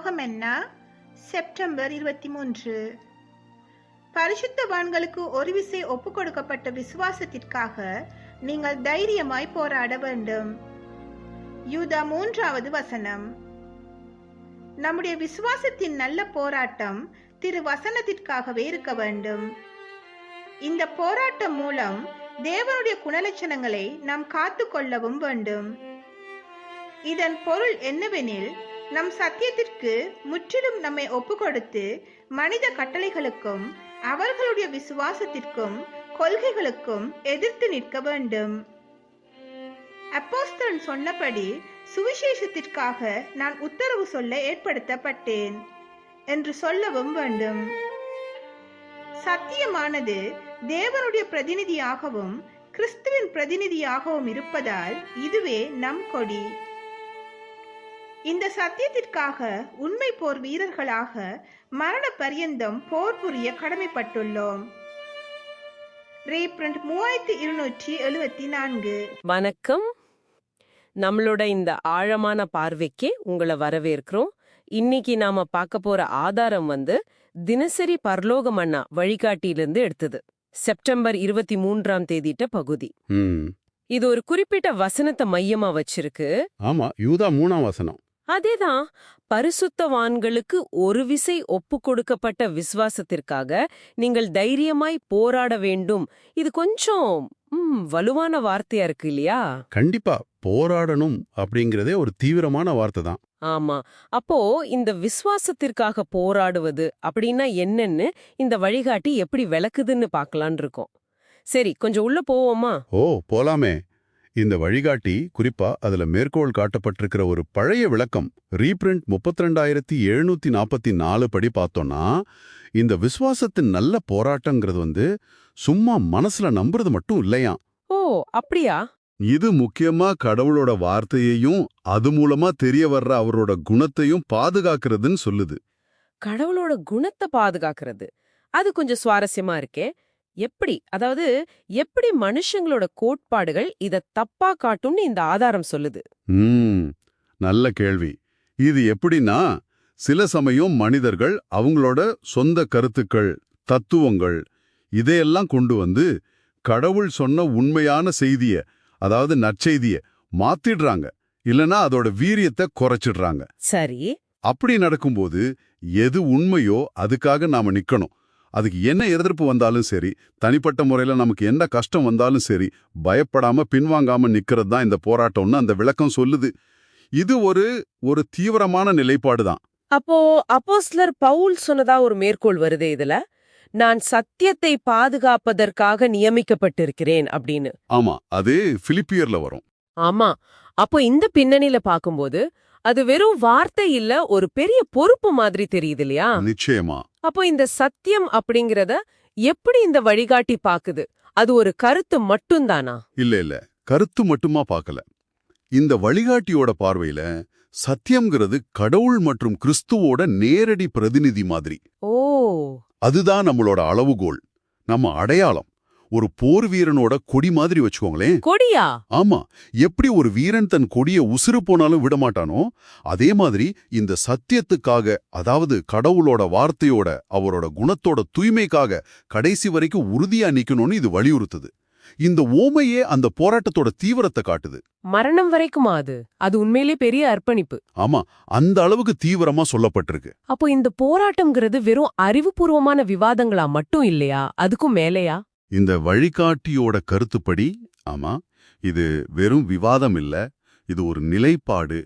ஸ்லோகம் என்ன? செப்டம்பர் இருபத்தி மூன்று பரிசுத்தவான்களுக்கு ஒரு விசை ஒப்பு கொடுக்கப்பட்ட விசுவாசத்திற்காக நீங்கள் தைரியமாய் போராட வேண்டும். யூதா மூன்றாவது வசனம். நம்முடைய விசுவாசத்தின் நல்ல போராட்டம் திரு வசனத்திற்காகவே இருக்க வேண்டும். இந்த போராட்டம் மூலம் தேவனுடைய குணலட்சணங்களை நாம் காத்து கொள்ளவும் வேண்டும். இதன் பொருள் என்னவெனில் நம் சத்தியத்திற்கு முற்றிலும் நம்மை ஒப்புக்கொடுத்து மனித கட்டளைகளுக்கும் அவர்களுடைய விசுவாசத்திற்கும் கொள்கைகளுக்கும் எதிர்த்து நிற்க வேண்டும். அப்போஸ்தலன் சொன்னபடி சுவிசேஷத்திற்காக நான் உத்தரவு சொல்ல ஏற்படுத்தப்பட்டேன் என்று சொல்லவும் வேண்டும். சத்தியமானது தேவனுடைய பிரதிநிதியாகவும் கிறிஸ்துவின் பிரதிநிதியாகவும் இருப்பதால் இதுவே நம் கொடி. இந்த சத்தியத்திற்காக உண்மை போர் வீரர்களாக மரண பரியந்தம் போர் புரிய கடமைப்பட்டுள்ளோம். ரீப்ரண்ட் மூவாயிரத்தி இருநூற்றி எழுபத்தி நான்கு. வணக்கம். நம்மளோட இந்த ஆழமான பார்வைக்கு உங்களை வரவேற்கிறோம். இன்னைக்கு நாம பார்க்க போற ஆதாரம் வந்து தினசரி பரலோக மன்னா வழிகாட்டியிலிருந்து எடுத்தது. செப்டம்பர் இருபத்தி மூன்றாம் தேதிட்ட பகுதி. ம். இது ஒரு குறிப்பிட்ட வசனத்தை மையமா வச்சிருக்கு. ஆமா யூதா மூணாம் வசனம். அதேதான் பரிசுத்தவான்களுக்கு ஒரு விசை ஒப்பு கொடுக்கப்பட்ட விசுவாசத்திற்காக நீங்கள் தைரியமாய் போராட வேண்டும். இது கொஞ்சம் வலுவான வார்த்தையா இருக்கு இல்லையா? கண்டிப்பா போராடணும் அப்படிங்கறதே ஒரு தீவிரமான வார்த்தை தான். ஆமா. அப்போ இந்த விசுவாசத்திற்காக போராடுவது அப்படின்னா என்னன்னு இந்த வழிகாட்டி எப்படி விளக்குதுன்னு பார்க்கலான்னு இருக்கோம். சரி கொஞ்சம் உள்ள போவோமா? ஓ போலாமே. இந்த வழிகாட்டி குறிப்பா அதுல மேற்கோள் காட்டப்பட்டிருக்கிற ஒரு பழைய விளக்கம் ரீப்ரிண்ட் முப்பத்தி ரெண்டாயிரத்தி எழுநூத்தி நாற்பத்தி நாலு படி பார்த்தோம்னா இந்த விசுவாசத்தின் நல்ல போராட்டங்கிறது வந்து சும்மா மனசுல நம்புறது மட்டும் இல்லையாம். ஓ அப்படியா? இது முக்கியமா கடவுளோட வார்த்தையையும் அது மூலமா தெரிய வர்ற அவரோட குணத்தையும் பாதுகாக்கிறதுன்னு சொல்லுது. கடவுளோட குணத்தை பாதுகாக்கிறது. அது கொஞ்சம் சுவாரஸ்யமா இருக்கே. எப்படி? அதாவது எப்படி மனுஷங்களோட கோட்பாடுகள் இத தப்பா காட்டும்னு இந்த ஆதாரம் சொல்லுது? நல்ல கேள்வி. இது எப்படின்னா சில சமயம் மனிதர்கள் அவங்களோட சொந்த கருத்துக்கள் தத்துவங்கள் இதையெல்லாம் கொண்டு வந்து கடவுள் சொன்ன உண்மையான செய்திய அதாவது நற்செய்திய மாத்திடுறாங்க. இல்லனா அதோட வீரியத்தை குறைச்சிடுறாங்க. சரி. அப்படி நடக்கும்போது எது உண்மையோ அதுக்காக நாம நிக்கணும். அதுக்கு என்ன எதிர்ப்பு வந்தாலும் சரி தனிப்பட்ட முறையில நமக்கு என்ன கஷ்டம் வந்தாலும் சரி பயப்படாம பின்வாங்காம நிக்கிறது தான் இந்த போராட்டம்னு அந்த விளக்கம் சொல்லுது. இது ஒரு ஒரு தீவிரமான நிலைப்பாடு தான். அப்போ அப்போஸ்லர் பவுல் சொன்னதா ஒரு மேற்கோள் வருதே இதுல? நான் சத்தியத்தை பாதுகாப்பதற்காக நியமிக்கப்பட்டிருக்கிறேன் அப்படின்னு. ஆமா அது பிலிப்பியர்ல வரும். ஆமா. அப்போ இந்த பின்னணியில பாக்கும்போது அது வெறும் வார்த்தை இல்ல ஒரு பெரிய பொறுப்பு மாதிரி தெரியுது இல்லையா? நிச்சயமா. அப்போ இந்த சத்தியம் அப்படிங்கறத எப்படி இந்த வழிகாட்டி பாக்குது? அது ஒரு கருத்து மட்டும்தானா? இல்ல இல்ல. கருத்து மட்டுமா பார்க்கல இந்த வழிகாட்டியோட பார்வையில சத்தியம்ங்கிறது கடவுள் மற்றும் கிறிஸ்துவோட நேரடி பிரதிநிதி மாதிரி. ஓ. அதுதான் நம்மளோட அளவுகோல். நம்ம அடையாளம். ஒரு போர் வீரனோட கொடி மாதிரி வச்சுக்கோங்களேன். கொடியா? ஆமா. எப்படி ஒரு வீரன் தன் கொடிய உசுறு போனாலும் விடமாட்டானோ அதே மாதிரி இந்த சத்தியத்துக்காக அதாவது கடவுளோட வார்த்தையோட அவரோட குணத்தோட தூய்மைக்காக கடைசி வரைக்கும் உறுதியா நிக்கணும்னு இது வலியுறுத்துது. இந்த ஓமையே அந்த போராட்டத்தோட தீவிரத்தை காட்டுது. மரணம் வரைக்குமா அது? அது உண்மையிலே பெரிய அர்ப்பணிப்பு. ஆமா. அந்த அளவுக்கு தீவிரமா சொல்லப்பட்டிருக்கு. அப்போ இந்த போராட்டம்ங்கிறது வெறும் அறிவுபூர்வமான விவாதங்களா மட்டும் இல்லையா? அதுக்கும் மேலையா? இந்த வழிகாட்டியோட கருத்துப்படி ஆமா இது வெறும் விவாதம் இல்ல இது ஒரு நிலைப்பாடு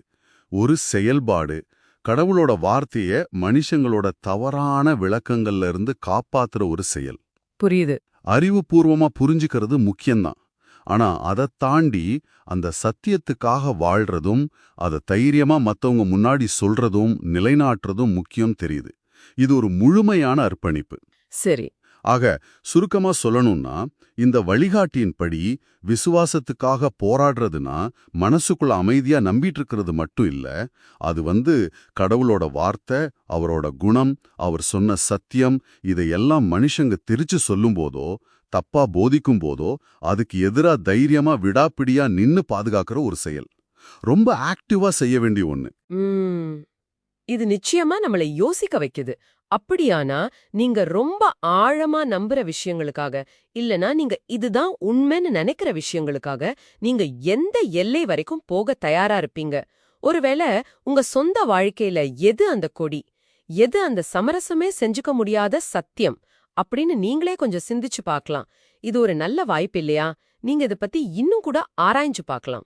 ஒரு செயல்பாடு. கடவுளோட வார்த்தைய மனுஷங்களோட தவறான விளக்கங்கள்ல இருந்து காப்பாத்துற ஒரு செயல். புரியுது. அறிவுபூர்வமா புரிஞ்சுக்கிறது முக்கியம்தான். ஆனா அதை தாண்டி அந்த சத்தியத்துக்காக வாழ்றதும் அதை தைரியமா மத்தவங்க முன்னாடி சொல்றதும் நிலைநாட்டுறதும் முக்கியம் தெரியுது. இது ஒரு முழுமையான அர்ப்பணிப்பு. சரி. ஆக சுருக்கமா சொல்லணும்னா இந்த வழிகாட்டியின்படி விசுவாசத்துக்காக போராடுறதுனா மனசுக்குள்ள அமைதியா நம்பிட்டு இருக்கிறது மட்டும் இல்ல அது வந்து கடவுளோட வார்த்தை அவரோட குணம் அவர் சொன்ன சத்தியம் இதையெல்லாம் மனுஷங்க திரிச்சு சொல்லும் போதோ தப்பா போதிக்கும் போதோ அதுக்கு எதிரா தைரியமா விடாப்பிடியா நின்னு பாதுகாக்கிற ஒரு செயல். ரொம்ப ஆக்டிவா செய்ய வேண்டிய ஒண்ணு. இது நிச்சயமா நம்மளை யோசிக்க வைக்குது. அப்படியானா நீங்க ரொம்ப ஆழமா நம்புற விஷயங்களுக்காக இல்லனா நீங்க இதுதான் உண்மைன்னு நினைக்கிற விஷயங்களுக்காக நீங்க எந்த எல்லை வரைக்கும் போக தயாரா இருப்பீங்க? ஒருவேளை உங்க சொந்த வாழ்க்கையில எது அந்த கொடி? எது அந்த சமரசமே செஞ்சுக்க முடியாத சத்தியம்? அப்படின்னு நீங்களே கொஞ்சம் சிந்திச்சு பார்க்கலாம். இது ஒரு நல்ல வாய்ப்பு இல்லையா? நீங்க இத பத்தி இன்னும் கூட ஆராய்ஞ்சு பார்க்கலாம்.